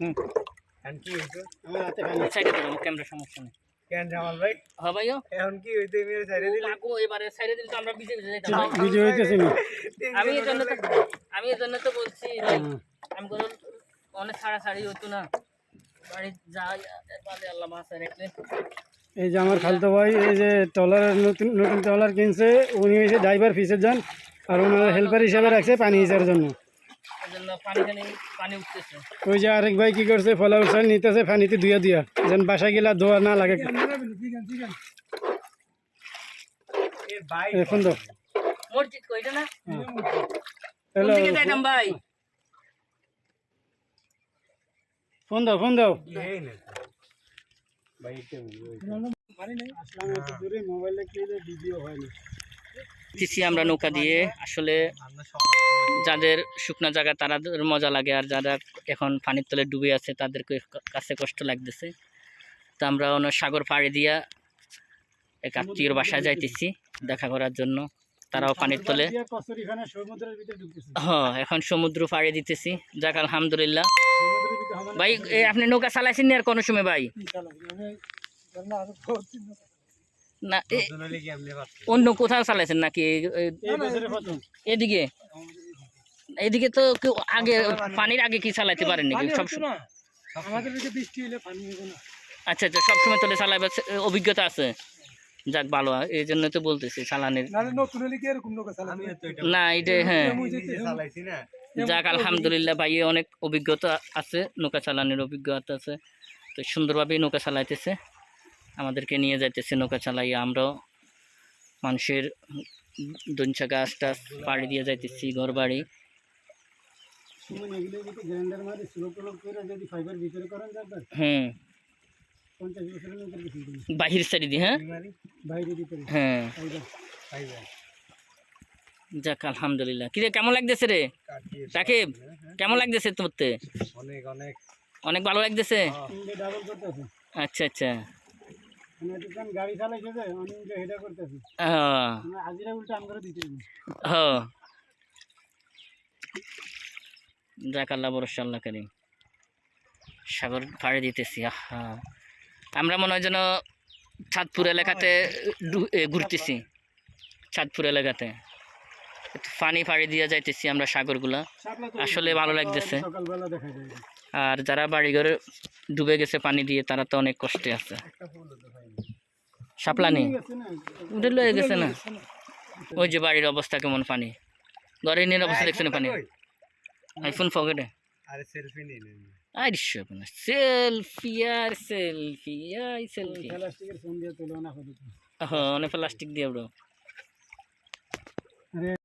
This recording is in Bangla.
হুম। এখন কি হইতো আমার হাতে সাইডে দিলাম ক্যামেরা সমস্যা নেই। কেন জামাল ভাই? হ্যাঁ ভাইও। এখন কি হইতো মেরে সাইডে দিলে? লাগো এবারে সাইডে দিলে তো আমরা বিজে বিজে যেতাম। ভাই। ভিডিও না। আমি এই জন্য তো আমি এই জন্য তো বলছি আমি কোনো অনেক ছাড়াছাড়ি হতো না। বাড়ি আল্লাহ মাসে এই যে আমার খালতো ভাই এই যে ট্রলার নতুন নতুন ট্রলার কিনছে উনি হয়েছে ড্রাইভার ফিসের জন্য আর ওনার হেল্পার হিসাবে রাখছে পানি হিসার জন্য। ওই যে আরেক ভাই কি করছে ফলা উৎসাহ নিতেছে পানিতে ধুয়া দিয়া যেন বাসায় গেলে ধোয়া না লাগে। এখন তো ভাই ফোন দাও। ফোন দাও এই না। ভাই একটু আসলাম এত দূরে মোবাইলে কি ভিডিও হয় না দিছি আমরা নৌকা দিয়ে আসলে যাদের শুকনো জায়গা তাদের মজা লাগে আর যারা এখন পানির তলে ডুবে আছে তাদের কাছে কষ্ট লাগতেছে। তো আমরা অন্য সাগর পাড়ি দিয়া এক আত্মীয়র বাসায় যাইতেছি দেখা করার জন্য। তারাও পানির তলে হ্যাঁ এখন সমুদ্র পাড়ি দিতেছি। যাক আলহামদুলিল্লাহ। ভাই এ, আপনি নৌকা চালাইছেন নি আর কোনো সময় ভাই? না, অন্য কোথাও চালাইছেন নাকি? এদিকে? এদিকে তো কেউ আগে পানির আগে কি চালাইতে পারেন নাকি? সব। আমাদের বৃষ্টি হলে পানি না। আচ্ছা আচ্ছা সবসময় তোলে চালাইবার অভিজ্ঞতা আছে? যাক ভালো এই জন্য তো বলতেছি চালানের নাহলে নতুন হলে কি এরকম নৌকা চালাবে? আমি তো এটা না এটা হ্যাঁ। যাক আলহামদুলিল্লাহ ভাই অনেক অভিজ্ঞতা আছে নৌকা চালানোর অভিজ্ঞতা আছে। তো সুন্দরভাবেই নৌকা চালাইতেছে। আমাদেরকে নিয়ে যাইতেছে নৌকা চালাই আমরাও মানুষের দঞ্চা গাছ টাছ পাড়ি দিয়ে যাইতেছি ঘর বাড়ি সুমন এগুলো যদি গ্রাইন্ডার মারি স্লো প্রলোক করে যদি ফাইবার ভিতরে করেন যাবেন হুম। পঞ্চাশ বছরের নৌকার বাহির সাইড দিয়ে হ্যাঁ? বাইরে ভিতরে হ্যাঁ। ফাইবার যাক আলহামদুলিল্লাহ। কিরে কেমন লাগতেছে রে? কাটিয়ে রাকিব কেমন লাগতেছে তোরতে অনেক অনেক। অনেক ভালো লাগতেছে? করতেছে। আচ্ছা আচ্ছা। মানে গাড়ি চালাইছে যে অনেক হেডা করতেছে। হ্যাঁ। মানে হাজিরা উল্টা আম দিতে হ্যাঁ। যাক আল্লাহ বরসা আল্লাহ করিম। সাগর পাড়ে দিতেছি আহা। আমরা মনে হয় যেন চাঁদপুর এলাকাতে ঘুরতেছি। চাঁদপুর এলাকাতে। পানি পাড়ি দিয়ে যাইতেছি আমরা সাগরগুলা। আসলে ভালো লাগতেছে। আর যারা বাড়িঘরে ডুবে গেছে পানি দিয়ে তারা তো অনেক কষ্টে আছে। শাপলা নেই গেছে না? উঠে লয়ে গেছে না? ওই যে বাড়ির অবস্থা কেমন পানি? ঘরে নিয়ে অবস্থা দেখছেন পানি? আইফোন পকেটে আরে সেলফি নিয়ে নেন শোনা সেলফি আর সেলফি আই সেলফি প্লাস্টিকের ফোন দিয়ে তুলে না হ্যাঁ অনেক প্লাস্টিক দিয়ে ব্রো